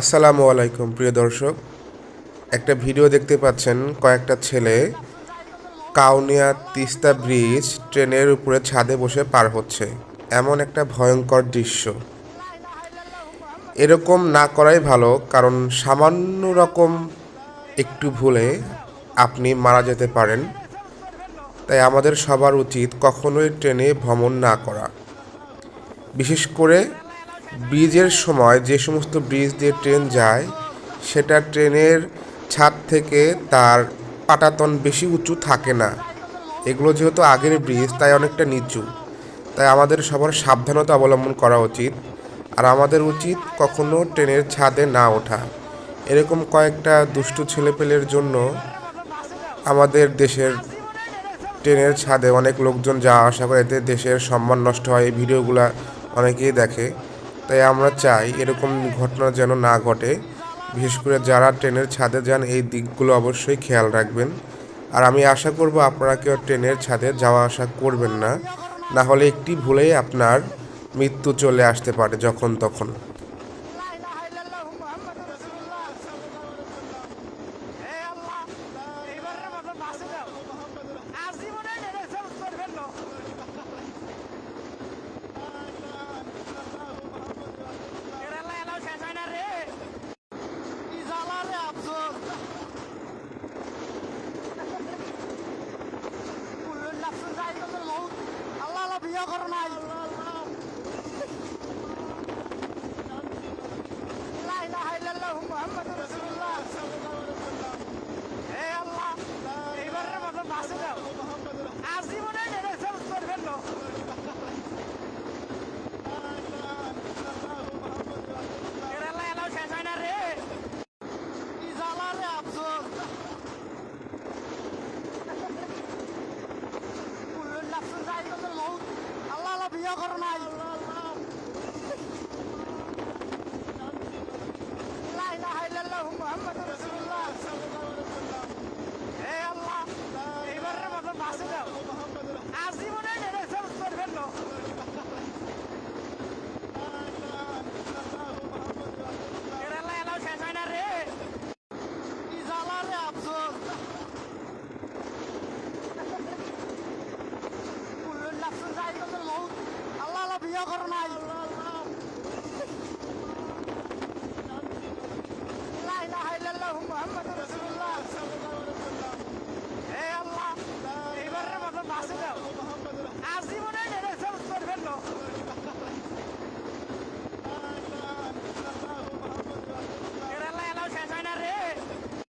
আসসালামু আলাইকুম, প্রিয় দর্শক। একটা ভিডিও দেখতে পাচ্ছেন, কয়েকটা ছেলে কাউনিয়া তিস্তা ব্রিজ ট্রেনের উপরে ছাদে বসে পার হচ্ছে। এমন একটা ভয়ঙ্কর দৃশ্য। এরকম না করাই ভালো, কারণ সামান্য রকম একটু ভুলে আপনি মারা যেতে পারেন। তাই আমাদের সবার উচিত কখনোই ট্রেনে ভ্রমণ না করা। বিশেষ করে ব্রিজের সময় যে সমস্ত ব্রিজ দিয়ে ট্রেন যায়, সেটা ট্রেনের ছাদ থেকে তার পাটাতন বেশি উঁচু থাকে না। এগুলো যেহেতু আগের ব্রিজ, তাই অনেকটা নিচু। তাই আমাদের সবার সাবধানতা অবলম্বন করা উচিত। আর আমাদের উচিত কখনো ট্রেনের ছাদে না ওঠা। এরকম কয়েকটা দুষ্টু ছেলেপেলের জন্য আমাদের দেশের ট্রেনের ছাদে অনেক লোকজন যাওয়া আসা করে, এতে দেশের সম্মান নষ্ট হয়। এই ভিডিওগুলো অনেকেই দেখে। তাই আমরা চাই এরকম ঘটনা যেন না ঘটে। বিশেষ করে যারা ট্রেনের ছাদে যান, এই দিকগুলো অবশ্যই খেয়াল রাখবেন। আর আমি আশা করব আপনারা কেউ ট্রেনের ছাদে যাওয়া আসা করবেন না। না হলে একটি ভুলেই আপনার মৃত্যু চলে আসতে পারে যখন তখন। করো নাই করো নাই